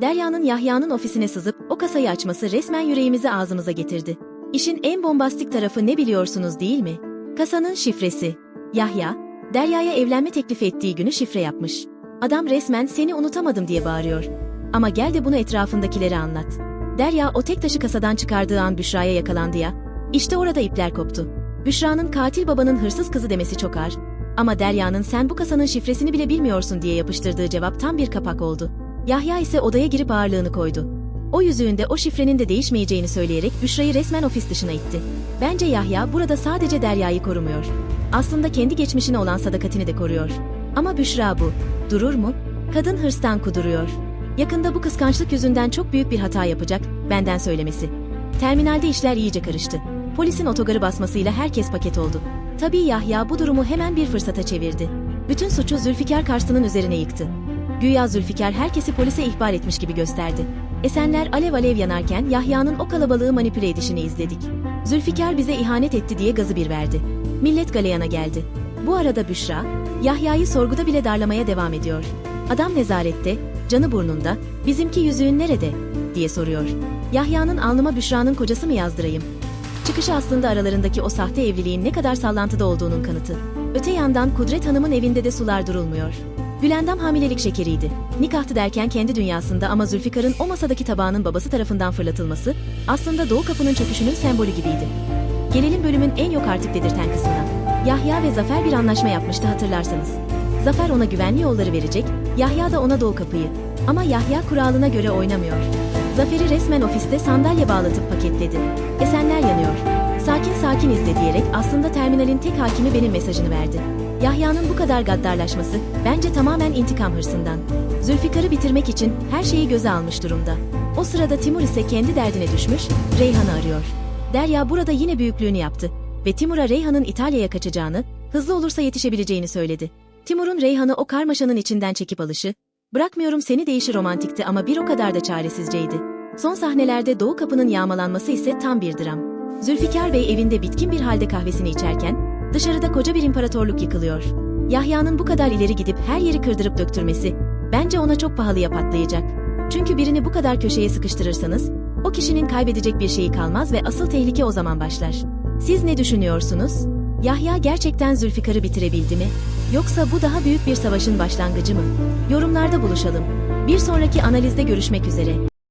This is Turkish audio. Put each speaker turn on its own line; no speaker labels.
Derya'nın Yahya'nın ofisine sızıp o kasayı açması resmen yüreğimizi ağzımıza getirdi. İşin en bombastik tarafı ne biliyorsunuz değil mi? Kasanın şifresi. Yahya, Derya'ya evlenme teklif ettiği günü şifre yapmış. Adam resmen seni unutamadım diye bağırıyor. Ama gel de bunu etrafındakilere anlat. Derya o tek taşı kasadan çıkardığı an Büşra'ya yakalandı ya. İşte orada ipler koptu. Büşra'nın katil babanın hırsız kızı demesi çok ağır. Ama Derya'nın sen bu kasanın şifresini bile bilmiyorsun diye yapıştırdığı cevap tam bir kapak oldu. Yahya ise odaya girip ağırlığını koydu. O yüzüğünde o şifrenin de değişmeyeceğini söyleyerek Büşra'yı resmen ofis dışına itti. Bence Yahya burada sadece Derya'yı korumuyor. Aslında kendi geçmişine olan sadakatini de koruyor. Ama Büşra bu. Durur mu? Kadın hırstan kuduruyor. Yakında bu kıskançlık yüzünden çok büyük bir hata yapacak, benden söylemesi. Terminalde işler iyice karıştı. Polisin otogarı basmasıyla herkes paket oldu. Tabii Yahya bu durumu hemen bir fırsata çevirdi. Bütün suçu Zülfikar Karslan'ın üzerine yıktı. Güya Zülfikar herkesi polise ihbar etmiş gibi gösterdi. Esenler alev alev yanarken Yahya'nın o kalabalığı manipüle edişini izledik. Zülfikar bize ihanet etti diye gazı bir verdi. Millet galeyana geldi. Bu arada Büşra, Yahya'yı sorguda bile darlamaya devam ediyor. Adam nezarette, canı burnunda, bizimki yüzüğün nerede? diye soruyor. Yahya'nın alnıma Büşra'nın kocası mı yazdırayım? Çıkışı aslında aralarındaki o sahte evliliğin ne kadar sallantıda olduğunun kanıtı. Öte yandan Kudret Hanım'ın evinde de sular durulmuyor. Gülendam hamilelik şekeriydi. Nikahtı derken kendi dünyasında ama Zülfikar'ın o masadaki tabağının babası tarafından fırlatılması aslında Doğu Kapı'nın çöküşünün sembolü gibiydi. Gelelim bölümün en yok artık dedirten kısmına. Yahya ve Zafer bir anlaşma yapmıştı hatırlarsanız. Zafer ona güvenli yolları verecek, Yahya da ona Doğu Kapı'yı. Ama Yahya kuralına göre oynamıyor. Zafer'i resmen ofiste sandalye bağlatıp paketledi. Esenler yanıyor. Sakin sakin izle diyerek aslında terminalin tek hakimi benim mesajını verdi. Yahya'nın bu kadar gaddarlaşması bence tamamen intikam hırsından. Zülfikar'ı bitirmek için her şeyi göze almış durumda. O sırada Timur ise kendi derdine düşmüş, Reyhan'ı arıyor. Derya burada yine büyüklüğünü yaptı ve Timur'a Reyhan'ın İtalya'ya kaçacağını, hızlı olursa yetişebileceğini söyledi. Timur'un Reyhan'ı o karmaşanın içinden çekip alışı, bırakmıyorum seni değişir romantikti ama bir o kadar da çaresizceydi. Son sahnelerde Doğu Kapı'nın yağmalanması ise tam bir dram. Zülfikar Bey evinde bitkin bir halde kahvesini içerken, dışarıda koca bir imparatorluk yıkılıyor. Yahya'nın bu kadar ileri gidip her yeri kırdırıp döktürmesi, bence ona çok pahalıya patlayacak. Çünkü birini bu kadar köşeye sıkıştırırsanız, o kişinin kaybedecek bir şeyi kalmaz ve asıl tehlike o zaman başlar. Siz ne düşünüyorsunuz? Yahya gerçekten Zülfikar'ı bitirebildi mi? Yoksa bu daha büyük bir savaşın başlangıcı mı? Yorumlarda buluşalım. Bir sonraki analizde görüşmek üzere.